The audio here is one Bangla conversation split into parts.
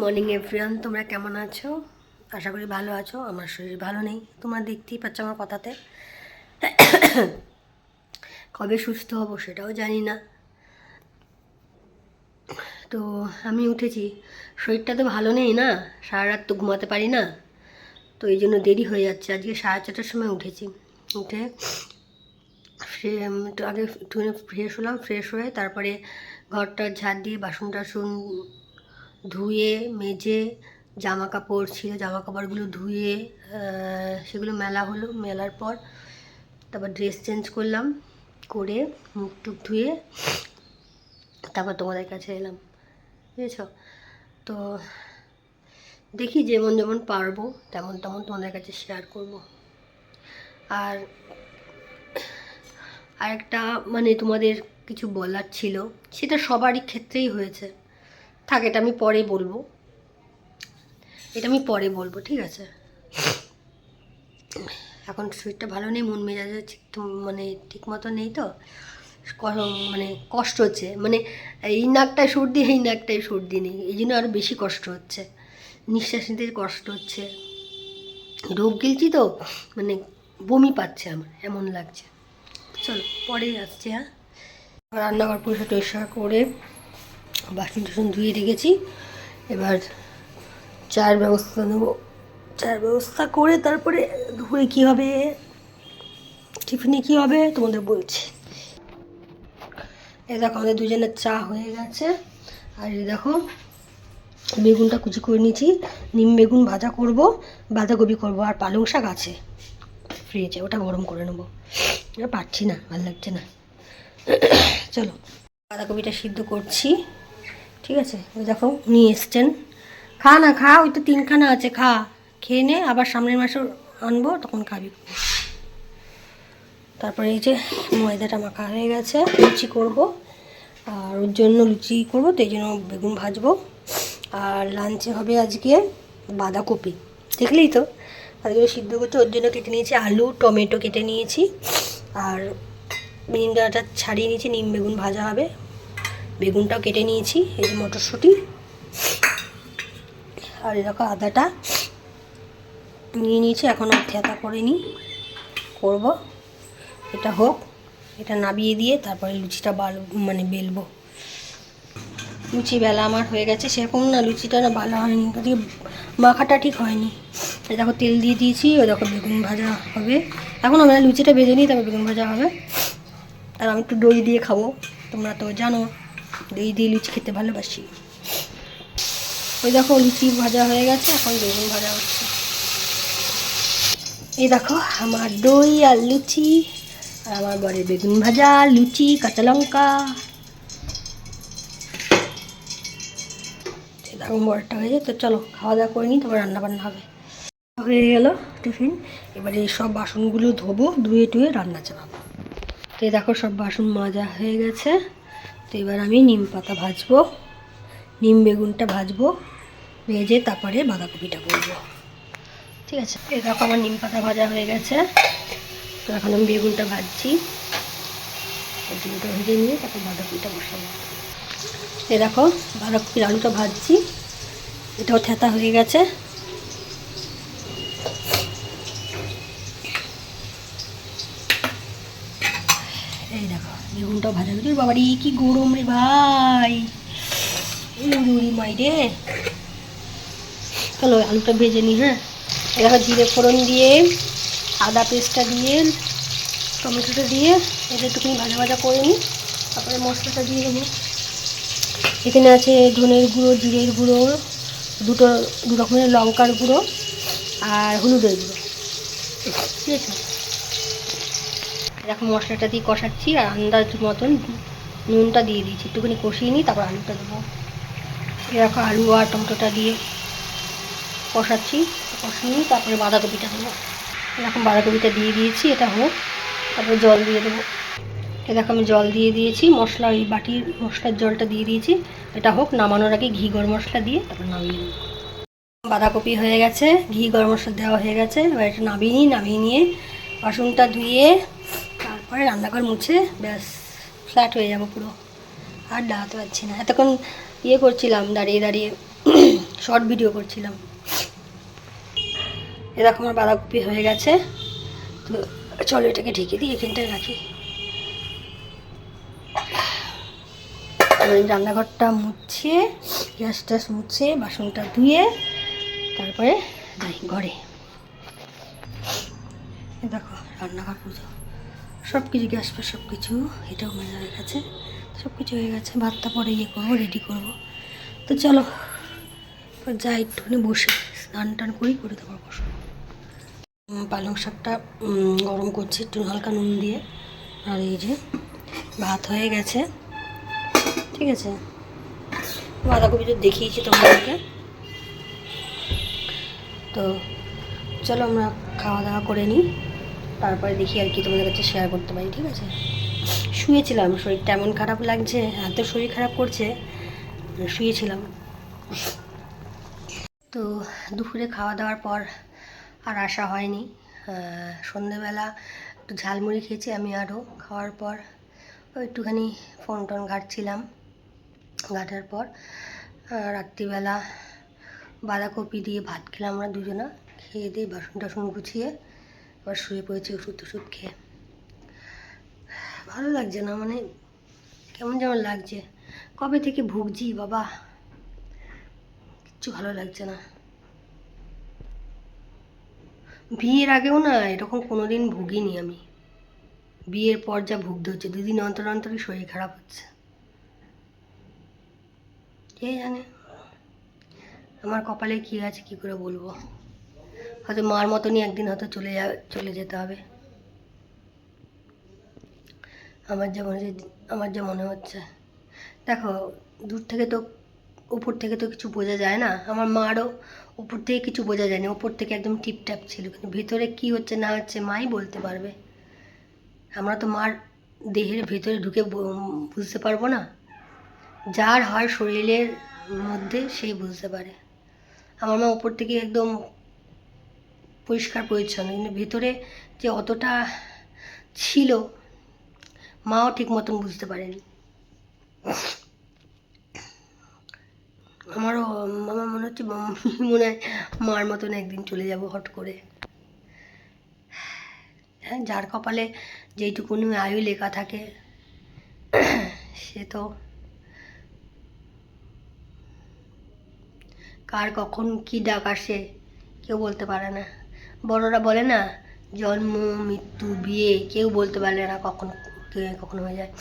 মর্নিং এভরিওয়ান তোমরা কেমন আছো? আশা করি ভালো আছো। আমার শরীর ভালো নেই। তোমরা দেখতেই পাচ্ছ আমার কথাতে। কবে সুস্থ হব সেটাও জানি না। তো আমি উঠেছি। শরীরটা তো ভালো নেই না? সারা রাত তো ঘুমাতে পারি না। তো এই জন্য দেরি হয়ে যাচ্ছে। আজকে সাড়ে চারটার সময় উঠেছি। উঠে একটু আগে একটুখানি ফ্রেশ হলাম। ফ্রেশ হয়ে তারপরে ঘরটা ঝাড় দিয়ে বাসন টাসন ধুয়ে, মেজে জামা কাপড় ছিল জামা কাপড়গুলো ধুয়ে সেগুলো মেলা হলো। মেলার পর তারপর ড্রেস চেঞ্জ করলাম, করে মুখ টুক ধুয়ে তারপর তোমাদের কাছে এলাম, বুঝেছ? তো দেখি যেমন যেমন পারব, তেমন তেমন তোমাদের কাছে শেয়ার করব। আর আরেকটা মানে তোমাদের কিছু বলার ছিল, সেটা সবারই ক্ষেত্রেই হয়েছে। থাক, এটা আমি পরে বলব। এটা আমি পরে বলব, ঠিক আছে? এখন শরীরটা ভালো নেই, মন মেজাজও ঠিক মানে ঠিক মতো নেই তো? মানে কষ্ট হচ্ছে। মানে এই নাকটায় সর্দি, এই নাকটায় সর্দি নেই। এই জন্য আরও বেশি কষ্ট হচ্ছে। নিঃশ্বাস নিতে কষ্ট হচ্ছে। রোগ গিলছি তো মানে বমি পাচ্ছে আমার, এমন লাগছে। চলো পরে আসছে হ্যাঁ? রান্নাঘর পরিষ্কার করে বাসন টাসন ধুয়ে রেখেছি। এবার চায়ের ব্যবস্থা নেব। চায়ের ব্যবস্থা করে তারপরে দুপুরে কী হবে? টিফিনে কী হবে তোমাদের বলছি। এ দেখো আমাদের দুজনের চা হয়ে গেছে। আর এই দেখো বেগুনটা কুচি করে নিয়েছি। নিম বেগুন ভাজা করব, বাঁধাকপি করব আর পালং শাক আছে ফ্রিজে, ওটা গরম করে নেব। পারছি না, ভালো লাগছে না। চলো বাঁধাকপিটা সিদ্ধ করছি। ঠিক আছে? ওই দেখো নিয়ে এসছেন। খা না, খা, ওই তো তিনখানা আছে, খা। খেয়ে নে, আবার সামনের মাসে আনব, তখন খাবি। তারপরে এই যে ময়দাটা মাখা হয়ে গেছে, লুচি করব। আর ওর জন্য লুচি করব, তো এই জন্য বেগুন ভাজবো। আর লাঞ্চে হবে আজকে বাঁধাকপি। দেখলেই তো? আজকে সিদ্ধ করতে, ওর জন্য কেটে নিয়েছি আলু, টমেটো কেটে নিয়েছি। আর নিম ছাড়িয়ে নিয়েছি, নিম বেগুন ভাজা হবে। বেগুনটাও কেটে নিয়েছি, এই মটরশুঁটি। আর এরকম আদাটা নিয়ে নিয়েছি এখনও থেতা করে নিই করব। এটা হোক, এটা নাবিয়ে দিয়ে তারপরে লুচিটা বাল মানে বেলবো। লুচি বেলা আমার হয়ে গেছে, সেরকম না লুচিটা না ভালো হয়নি, ওদিকে মাখাটা ঠিক হয়নি। দেখো তেল দিয়ে দিয়েছি, ওই দেখো বেগুন ভাজা হবে। এখন আমরা লুচিটা ভেজে নিই, তারপর বেগুন ভাজা হবে। আর আমি একটু দই দিয়ে খাব, তোমরা তো জানো। দই দিয়ে লুচি খেতে ভালোবাসি। ওই দেখো লুচি ভাজা হয়ে গেছে, এখন বেগুন ভাজা হচ্ছে। এই দেখো আমার দই আর লুচি, আর আমার বরের বেগুন ভাজা, লুচি, কাঁচা লঙ্কা। দেখো বড়টা হয়ে যায় তো চলো খাওয়া দাওয়া করে নিই, তারপর রান্না বান্না হবে। হয়ে গেল টিফিন, এবারে এই সব বাসনগুলো ধোবো, ধুয়ে টুয়ে রান্না চালাবো। তো দেখো সব বাসন মাজা হয়ে গেছে। তো এবার আমি নিম পাতা ভাজবো, নিম বেগুনটা ভাজবো, ভেজে তারপরে বাঁধাকপিটা করব। ঠিক আছে? দেখো আমার নিম পাতা ভাজা হয়ে গেছে। তো এখন আমি বেগুনটা ভাজছি। বেগুনটা ভেজে নিয়ে তারপর বাঁধাকপিটা বসাবো। দেখো বাঁধাকপির আলুটা ভাজছি। এটাও থেতা হয়ে গেছে এই দেখো বেগুনটাও ভাজা হয়েছে বাবারি, কি গরম রে ভাই। উড়ি মাই রে। চলো, আলুটা ভেজে নিই হ্যাঁ? দেখো জিরে ফোড়ন দিয়ে, আদা পেস্টটা দিয়ে, টমেটোটা দিয়ে, এটা একটুখানি ভাজা ভাজা করে নিই তারপরে মশলাটা দিয়ে দেবো। এখানে আছে ধনের গুঁড়ো, জিরের গুঁড়ো, দুটো দু রকমের লঙ্কার গুঁড়ো আর হলুদের গুঁড়ো। ঠিক আছে? এরকম মশলাটা দিয়ে কষাচ্ছি আর আন্দাজ মতন নুনটা দিয়ে দিয়েছি। একটুখানি কষিয়ে নিই, তারপর আলুটা দেবো। এরকম আলু আর টমেটোটা দিয়ে কষাচ্ছি, কষিয়ে নিই তারপরে বাঁধাকপিটা দেবো। এরকম বাঁধাকপিটা দিয়ে দিয়েছি, এটা হোক। তারপরে জল দিয়ে দেবো। এরকম আমি জল দিয়ে দিয়েছি, মশলা ওই বাটির মশলার জলটা দিয়ে দিয়েছি। এটা হোক, নামানোর আগে ঘি গরম মশলা দিয়ে তারপর নামিয়ে নেব। বাঁধাকপি হয়ে গেছে, ঘি গরম মশলা দেওয়া হয়ে গেছে, এবার এটা নামিয়ে নিই, নামিয়ে নিয়ে বাসনটা ধুয়ে তারপরে রান্নাঘর মুছে ব্যাস ফ্ল্যাট হয়ে যাব পুরো। আর দাঁড়াতে পারছি না। এতক্ষণ ইয়ে করছিলাম, দাঁড়িয়ে দাঁড়িয়ে শর্ট ভিডিও করছিলাম। এরকম আমার বাঁধাকপি হয়ে গেছে। তো চলো এটাকে ঢেকে দিই, এখানটায় রাখি। রান্নাঘরটা মুছিয়ে গ্যাস ট্যাস মুছে, বাসনটা ধুয়ে তারপরে যাই ঘরে। দেখো, রান্নাঘর পুজো। সব কিছু গ্যাস ফ্যাস সব কিছু এটাও মেজা হয়ে গেছে। সব কিছু হয়ে গেছে, ভাতটা পরে ইয়ে করব রেডি করব। তো চলো যাই একটুখানি বসে, স্নান টান করি, করে তারপর বসবো। পালং শাকটা গরম করছি, একটু হালকা নুন দিয়ে। আর এই যে, ভাত হয়ে গেছে। ঠিক আছে? বাঁধাকপি তো দেখিয়েছি তোমাদেরকে। তো চলো আমরা খাওয়া দাওয়া করে নিই। তারপরে দেখি আর কি তোমাদের কাছে শেয়ার করতে পারি, ঠিক আছে? শুয়েছিলাম, শরীরটা এমন খারাপ লাগছে, এত শরীর খারাপ করছে শুয়েছিলাম। তো দুপুরে খাওয়া দাওয়ার পর আর আসা হয়নি। সন্ধেবেলা একটু ঝালমুড়ি খেয়েছি আমি আরও খাওয়ার পর। একটুখানি ফোন টোন ঘাটছিলাম। ঘাটার পর রাত্রিবেলা বাঁধাকপি দিয়ে ভাত খেলাম আমরা দুজনা। খেয়ে দিয়ে বাসন টাসন গুছিয়ে আবার শুয়ে পড়েছি ওষুধ টষুধ খেয়ে। ভালো লাগছে না মানে কেমন যেমন লাগছে। কবে থেকে ভুগছি বাবা? কিচ্ছু ভালো লাগছে না। বিয়ের আগেও না এরকম কোনোদিন ভুগিনি আমি। বিয়ের পর যা ভুগতে হচ্ছে, দুদিন অন্তর অন্তরই শরীর খারাপ হচ্ছে। কে জানে? আমার কপালে কী আছে, কী করে বলব? হয়তো মার মতনই একদিন হয়তো চলে যা, চলে যেতে হবে। আমার যেমন আমার যা মনে হচ্ছে। দেখো, দূর থেকে তো, উপর থেকে তো কিছু বোঝা যায় না। আমার মারও উপর থেকে কিছু বোঝা যায়নি। উপর থেকে একদম টিপটাপ ছিল। কিন্তু ভেতরে কি হচ্ছে, না হচ্ছে, মাই বলতে পারবে। আমরা তো মার দেহের ভিতরে ঢুকে বুঝতে পারব না। যার হয় শরীরের মধ্যে সেই বুঝতে পারে। আমার মা উপর থেকে একদম পরিষ্কার পরিচ্ছন্ন। কিন্তু ভিতরে যে অতটা ছিল, মাও ঠিক মতন বুঝতে পারেনি। আমারও আমার মনে হচ্ছে মনে হয় মার মতন একদিন চলে যাব হট করে। হ্যাঁ যার কপালে যেইটুকুনি আয়ু লেখা থাকে, সে তো কার কখন কি ডাক আসে কেউ বলতে পারে না। বড়রা বলে না, জন্ম, মৃত্যু, বিয়ে, কেউ বলতে পারে না কখন কে কখন হয়ে যায়।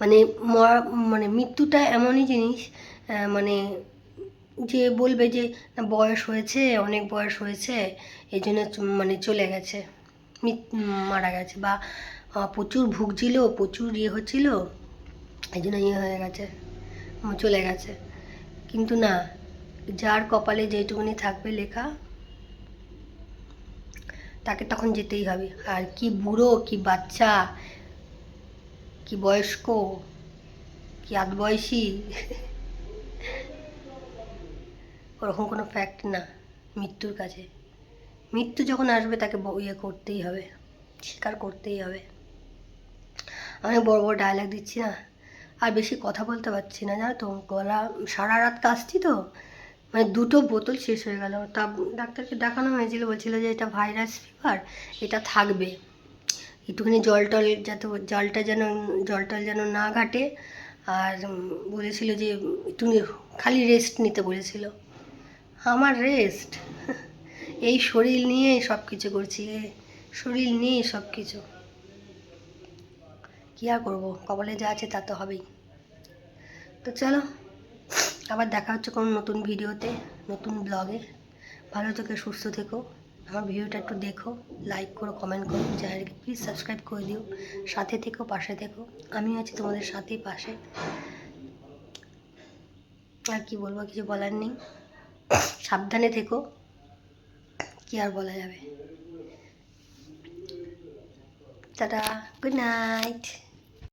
মানে মরা মানে মৃত্যুটা এমনই জিনিস মানে যে বলবে যে বয়স হয়েছে, অনেক বয়স হয়েছে, এই জন্য মানে চলে গেছে মারা গেছে বা প্রচুর ভুগছিল, প্রচুর ইয়ে হচ্ছিল, এই জন্য ইয়ে হয়ে গেছে, চলে গেছে। কিন্তু না, যার কপালে যেটুকুনি থাকবে লেখা তাকে তখন যেতেই হবে। আর কি বুড়ো, কি বাচ্চা, কি বয়স্ক, কি আধ বয়সী ওরকম কোনো ফ্যাক্ট না মৃত্যুর কাছে। মৃত্যু যখন আসবে তাকে ইয়ে করতেই হবে, স্বীকার করতেই হবে। অনেক বড় বড় ডায়লগ দিচ্ছি না। আর বেশি কথা বলতে পারছি না, জানো তো? গলা সারা রাত কাশছি তো। মানে দুটো বোতল শেষ হয়ে গেল। তা ডাক্তারকে দেখানো হয়েছিল, বলছিল যে এটা ভাইরাস ফিভার এটা থাকবে। একটুখানি জল টল যাতে জলটা যেন, জল টল যেন না ঘাটে। আর বলেছিল যে একটু খালি রেস্ট নিতে বলেছিল। আমার রেস্ট এই শরীর নিয়ে সব কিছু করছি শরীর নিয়ে সব কিছু কী আর করব? কপালে যা আছে তা তো হবেই। তো চলো আবার দেখা হচ্ছে কোনো নতুন ভিডিওতে, নতুন ব্লগে ভালো থেকে, সুস্থ থেকো। আমার ভিডিওটা একটু দেখো লাইক করো কমেন্ট করো যাই প্লিজ সাবস্ক্রাইব করে দিও। সাথে থেকো, পাশে থেকো। আমি আছি তোমাদের সাথেই পাশে। আর কি বলব, কিছু বলার নেই। সাবধানে থেকো। কি আর বলা যাবে? Tata good night